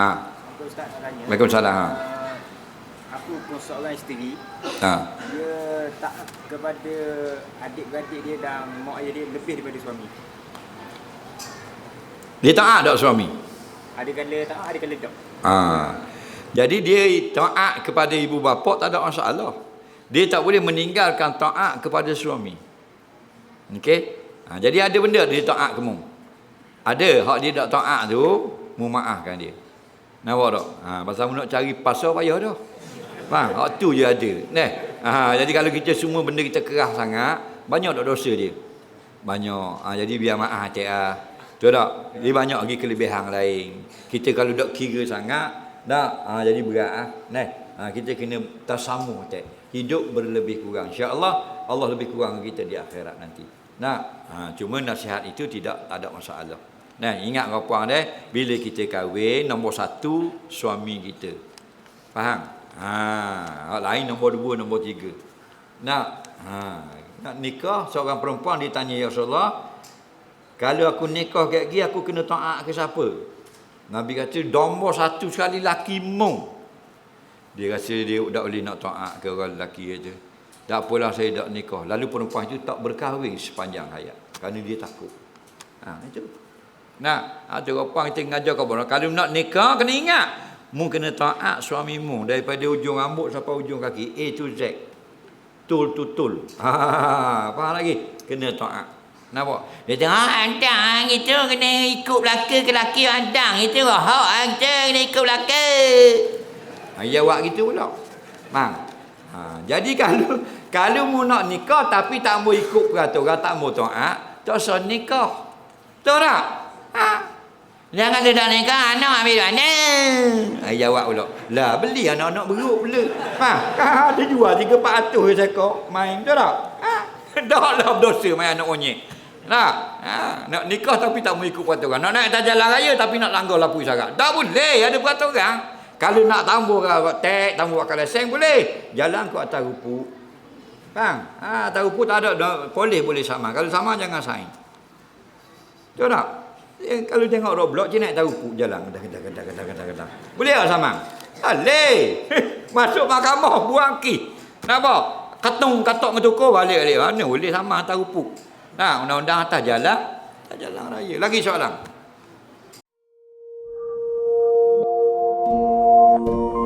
Ha. Waalaikumsalam. Ha. Uh, aku pun seorang isteri. Ha. Dia tak kepada adik-beradik dia dan mak ayah dia lebih daripada suami. Dia taat tak suami? Ada kala tak, ada kala tak. Ha. Jadi dia taat kepada ibu bapa tak ada masalah. Dia tak boleh meninggalkan taat kepada suami. Okey? Ha, jadi ada benda dia taat ke mu. Ada hak dia tak taat tu, mu maafkan dia. Nampak tak? Ha, pasal nak cari pasal payah dah. Faham? Hak tu je ada. Nah. Ha, jadi kalau kita semua benda kita kerah sangat, banyak tak dosa dia. Banyak. Ha, jadi biar maaf cik ah. Betul tak? Dia banyak lagi kelebihan lain. Kita kalau dok kira sangat, dah ha, jadi berat ah. Nah. Ha, kita kena tasamu cik. Hidup berlebih kurang. Insya-Allah Allah lebih kurang kita di akhirat nanti. Nah, ha, cuma nasihat itu tidak ada masalah. Nah, ingat apa deh, bila kita kahwin nombor satu suami kita. Faham? Ha, lain nombor dua, nombor tiga. Nak, ha, nak nikah seorang perempuan ditanya ya Rasulullah, kalau aku nikah kat gini aku kena taat ke siapa? Nabi kata nombor satu sekali laki mu. Dia rasa dia tak boleh nak taat ke orang lelaki aja. Tak apalah saya tak nikah. Lalu perempuan itu tak berkahwin sepanjang hayat. Kerana dia takut. Ha, itu. Nah, ada orang kita ngajar kau orang. Kalau nak nikah, kena ingat. Mu kena taat suamimu. Daripada ujung rambut sampai ujung kaki. A to Z. Tul to tul. Ha, faham lagi? Kena taat. Nampak? Dia tengok ah, andang itu kena ikut belaka ke laki andang itu hak kita kena ikut belaka. Ha, ya awak gitu pula. Mang. Ha, jadi kalau kalau mu nak nikah tapi tak mau ikut peraturan, tak mau taat, tak usah nikah. Betul tak? Ha. Jangan tidak nikah anak ambil mana? Ha, jawab pula. Lah beli anak-anak beruk pula. Ha, ha dia jual 3 400 sekor. Main betul tak? Ha. Dah lah berdosa main anak monyet. Nah, ha, nak nikah tapi tak mau ikut peraturan. Nak naik atas jalan raya tapi nak langgar lampu isyarat. Tak boleh ada peraturan. Kalau nak tambur ke tek, tambur kat lesen boleh. Jalan ke atas rupu. Faham? Ha, atas rupu tak ada, dah, boleh boleh sama. Kalau sama jangan saing. Betul tak? Ya, kalau tengok Roblox je nak tahu kuk jalan Kedah, kedah, kedah, kedah, kedah, kedah. Boleh tak sama? Alih. Masuk mahkamah buang ki. Napa? Katung katok ngetuko balik balik mana boleh sama tahu puk. Nah, undang-undang atas jalan, atas jalan raya. Lagi soalan. Thank you.